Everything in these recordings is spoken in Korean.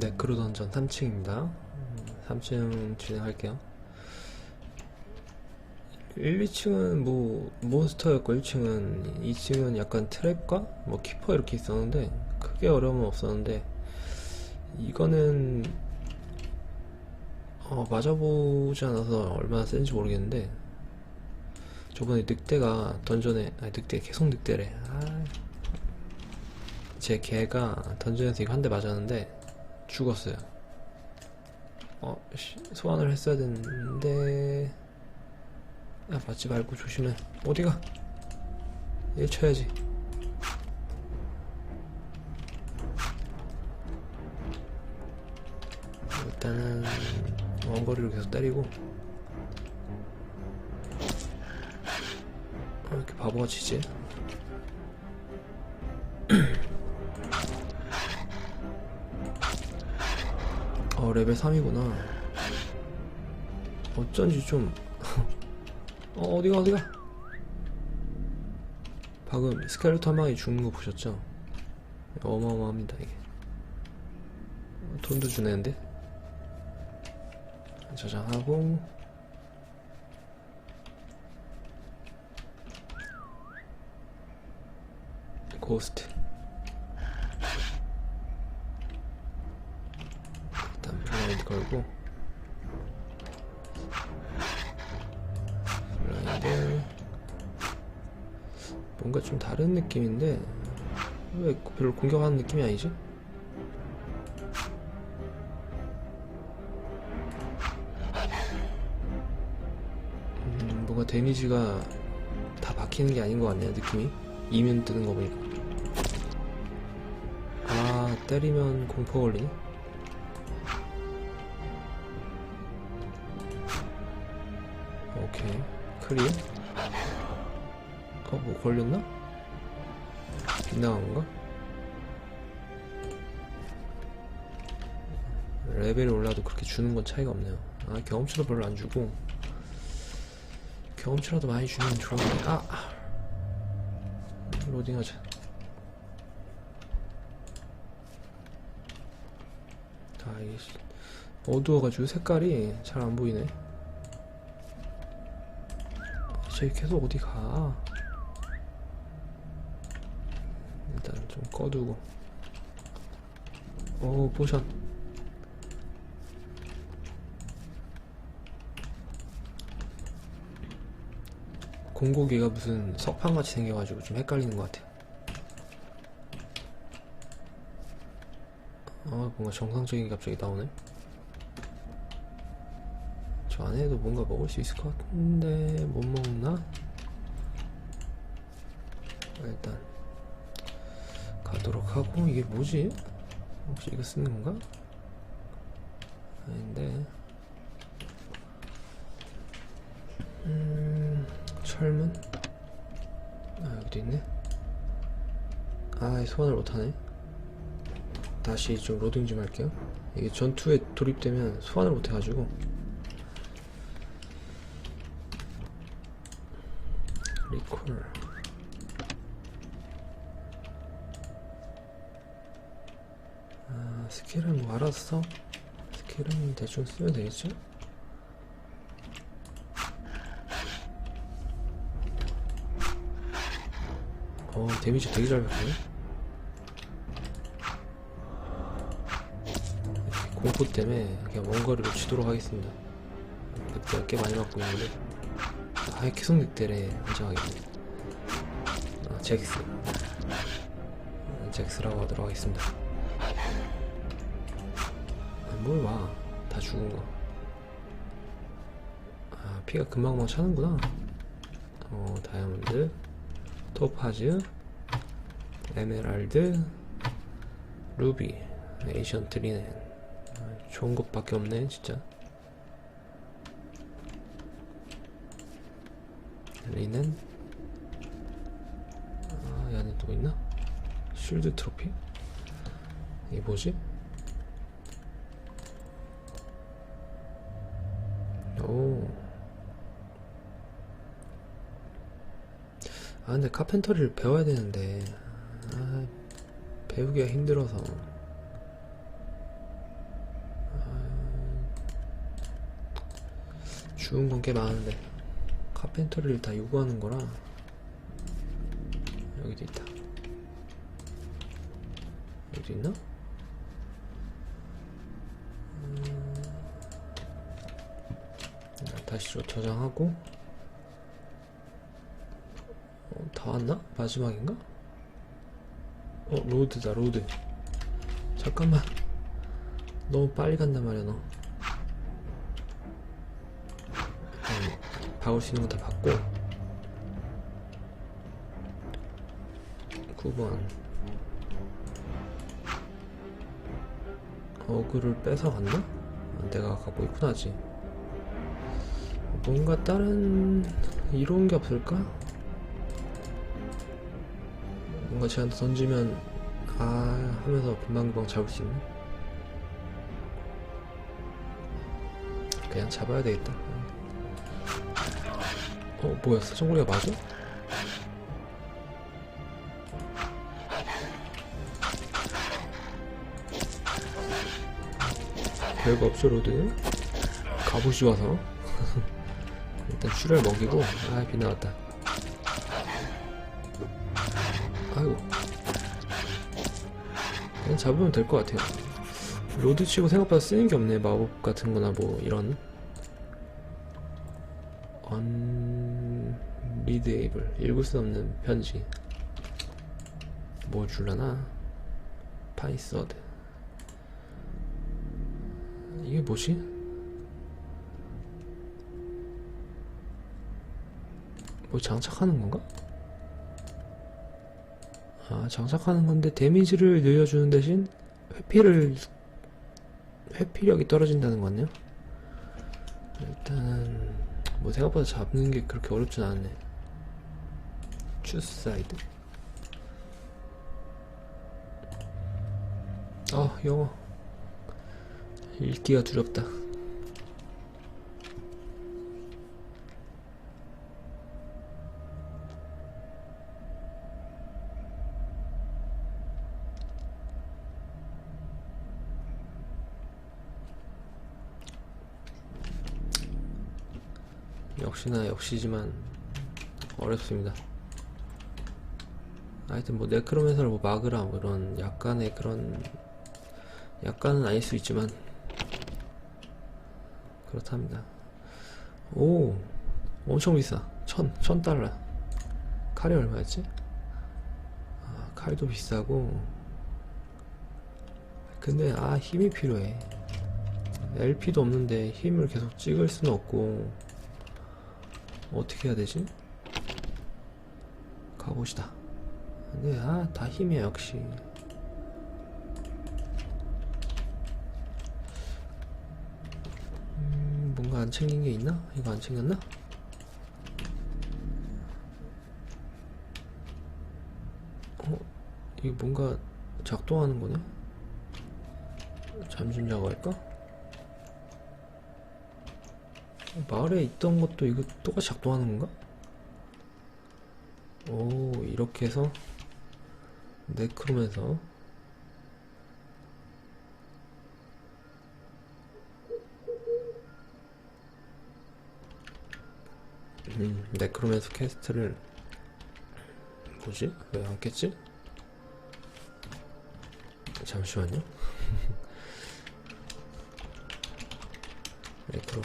네크로 던전 3층입니다. 3층 진행할게요. 1, 2층은 뭐 몬스터였고 1층은 2층은 약간 트랩과 뭐 키퍼 이렇게 있었는데 크게 어려움은 없었는데 이거는 어, 맞아보지 않아서 얼마나 센지 모르겠는데 저번에 늑대가 던전에 아니 늑대 계속 늑대래 아, 제 개가 던전에서 이거 한 대 맞았는데 죽었어요. 어 씨, 소환을 했어야 됐는데 야 맞지 말고 조심해. 어디가? 얘 쳐야지. 일단은 원거리로 계속 때리고 왜 이렇게 바보같이 지 레벨 3이구나 어쩐지 좀 어, 어디가, 어디가? 방금 스켈레톤 한 마리 죽는 거 보셨죠? 어마어마합니다, 이게. 어, 돈도 주네는데? 저장하고, 고스트. 일단 블라인드 걸고, 블라인드 뭔가 좀 다른 느낌인데 왜 별로 공격하는 느낌이 아니지? 음, 뭔가 데미지가 다 박히는 게 아닌 것 같네요 느낌이. 이면 뜨는 거 보니까. 아 때리면 공포 걸리네 클리어 어, 뭐 걸렸나? 빗나간 건가? 레벨이 올라도 그렇게 주는 건 차이가 없네요. 아, 경험치도 별로 안 주고, 경험치라도 많이 주면 좋은데, 아! 로딩하자. 아, 이게 씨, 어두워가지고 색깔이 잘 안 보이네. 쟤 계속 어디 가? 일단 좀 꺼두고. 오, 포션. 공고기가 무슨 석판같이 생겨가지고 좀 헷갈리는 것 같아요. 아, 뭔가 정상적인 게 갑자기 나오네. 저 안에도 뭔가 먹을 수 있을 것 같은데 못 먹나? 아, 일단 가도록 하고 이게 뭐지? 혹시 이거 쓰는 건가? 아닌데 음 철문? 아 여기도 있네 아 소환을 못하네 다시 좀 로딩 좀 할게요 이게 전투에 돌입되면 소환을 못해가지고 리콜. 아 스킬은 뭐 알았어? 스킬은 대충 쓰면 되겠죠? 어 데미지 되게 잘 받네. 공포 때문에 그냥 원거리로 치도록 하겠습니다. 늑대가 꽤 많이 맞고 있는데 아예 계속 늑대래 인정하게 아 잭스 아, 잭스라고 하도록 하겠습니다 아, 뭘와 다 죽은 거 아, 피가 금방금방 차는구나. 어, 다이아몬드, 토파즈, 에메랄드, 루비, 에이션트 리넨. 아, 좋은 것밖에 없네, 진짜. 우리는 아, 이 안에 또 있나? 쉴드 트로피? 이게 뭐지? 오. 아, 근데 카펜터리를 배워야 되는데, 아, 배우기가 힘들어서. 아, 주운 건 꽤 많은데. 카펜터리를 다 요구하는 거라 여기도 있다 여기도 있나? 음, 다시 저- 저장하고 어, 다 왔나? 마지막인가? 어 로드다 로드 잠깐만 너무 빨리 간단 말이야 너 박을 수 있는 거다 받고. 9번. 어그를 뺏어갔나? 아, 내가 갖고 있구나 아직. 뭔가 다른 이로운 게 없을까? 뭔가 쟤한테 던지면 아 하면서 금방금방 잡을 수 있는 그냥 잡아야 되겠다 어 뭐야 사정거리가 맞아? 별거 없죠 로드. 갑옷이 와서. 일단 슈를 먹이고 아 빗나갔다. 아이고. 그냥 잡으면 될 것 같아요. 로드 치고 생각보다 쓰는 게 없네. 마법 같은 거나 뭐 이런 unreadable 읽을 수 없는 편지. 뭐 줄라나? 파이서드. 이게 뭐지? 뭐 장착하는 건가? 아 장착하는 건데 데미지를 늘려주는 대신 회피를 회피력이 떨어진다는 거 같네요? 일단 뭐 생각보다 잡는 게 그렇게 어렵진 않네 추사이드 아 영어. 읽기가 두렵다. 역시나 역시지만 어렵습니다. 하여튼 뭐 네크로맨서를 뭐 막으라 뭐 이런 약간의 그런 약간은 아닐 수 있지만 그렇답니다. 오 엄청 비싸 천, 천 달러 칼이 얼마였지? 아, 칼도 비싸고 근데 아 힘이 필요해 LP도 없는데 힘을 계속 찍을 수는 없고 어떻게 해야 되지? 가봅시다. 근데 아, 다 힘이야 역시. 음, 뭔가 안 챙긴 게 있나? 이거 안 챙겼나? 어, 이거 뭔가 작동하는 거네? 잠좀 자고 할까? 마을에 있던 것도 이거 똑같이 작동하는 건가? 오 이렇게 해서 네크로면서. 음, 네크로면서 퀘스트를 뭐지? 왜 안 깼지? 잠시만요. 네크로.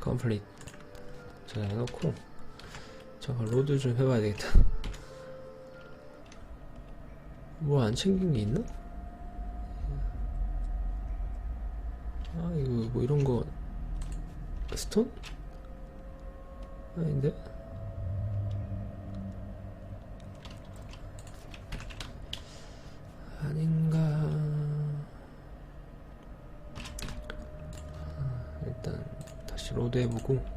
컴플릿. 저장해놓고 잠깐 로드 좀 해봐야 되겠다 뭐 안 챙긴 게 있나? 아 이거 뭐 이런 거 스톤? 아닌데? 아닌가 아, 일단 다시 로드 해보고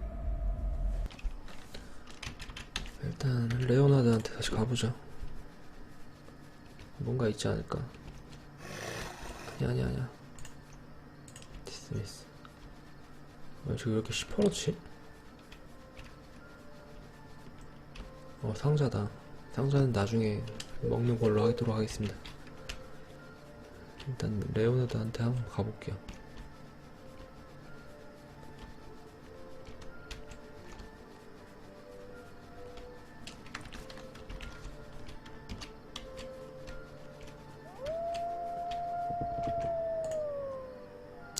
일단 레오나드한테 다시 가보자 뭔가 있지 않을까. 아니 아니 아니야. 디스미스. 왜왜 이렇게 시퍼렇지? 어 상자다. 상자는 나중에 먹는 걸로 하도록 하겠습니다. 일단 레오나드한테 한번 가볼게요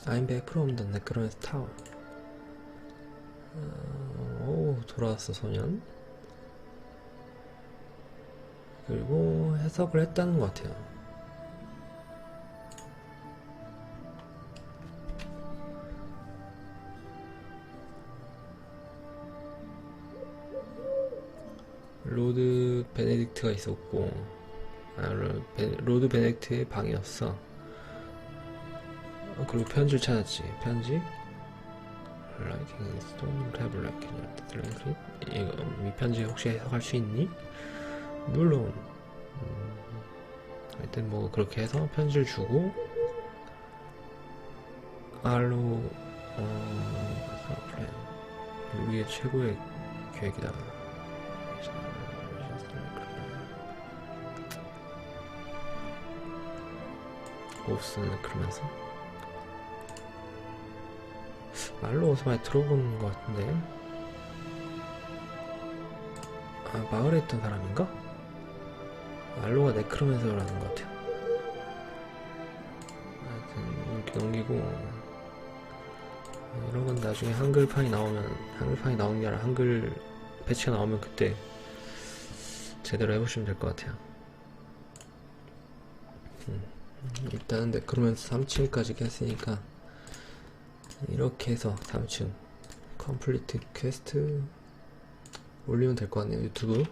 I'm back from the Necromancer Tower. 어, 오, 돌아왔어, 소년. 그리고 해석을 했다는 것 같아요. 로드 베네딕트가 있었고, 아, 로드 베네딕트의 방이었어. 어, 그리고 편지를 찾았지. 편지? Stone travel like in 이거 이 편지 혹시 해석할 수 있니? 물론. 음, 하여튼 뭐 그렇게 해서 편지를 주고 알로 어 플랜 우리의 최고의 계획이다. 오스는 그러면서 말로 어디서 많이 들어본 것 같은데. 아 마을에 있던 사람인가? 말로가 네크로맨서라는 것 같아요. 하여튼 이렇게 넘기고. 이런 건 나중에 한글판이 나오면 한글판이 나오는 게 아니라 한글 배치가 나오면 그때 제대로 해보시면 될 것 같아요. 음, 일단은 네크로맨서 3층까지 했으니까 이렇게 해서 3층 컴플리트 퀘스트 올리면 될 것 같네요 유튜브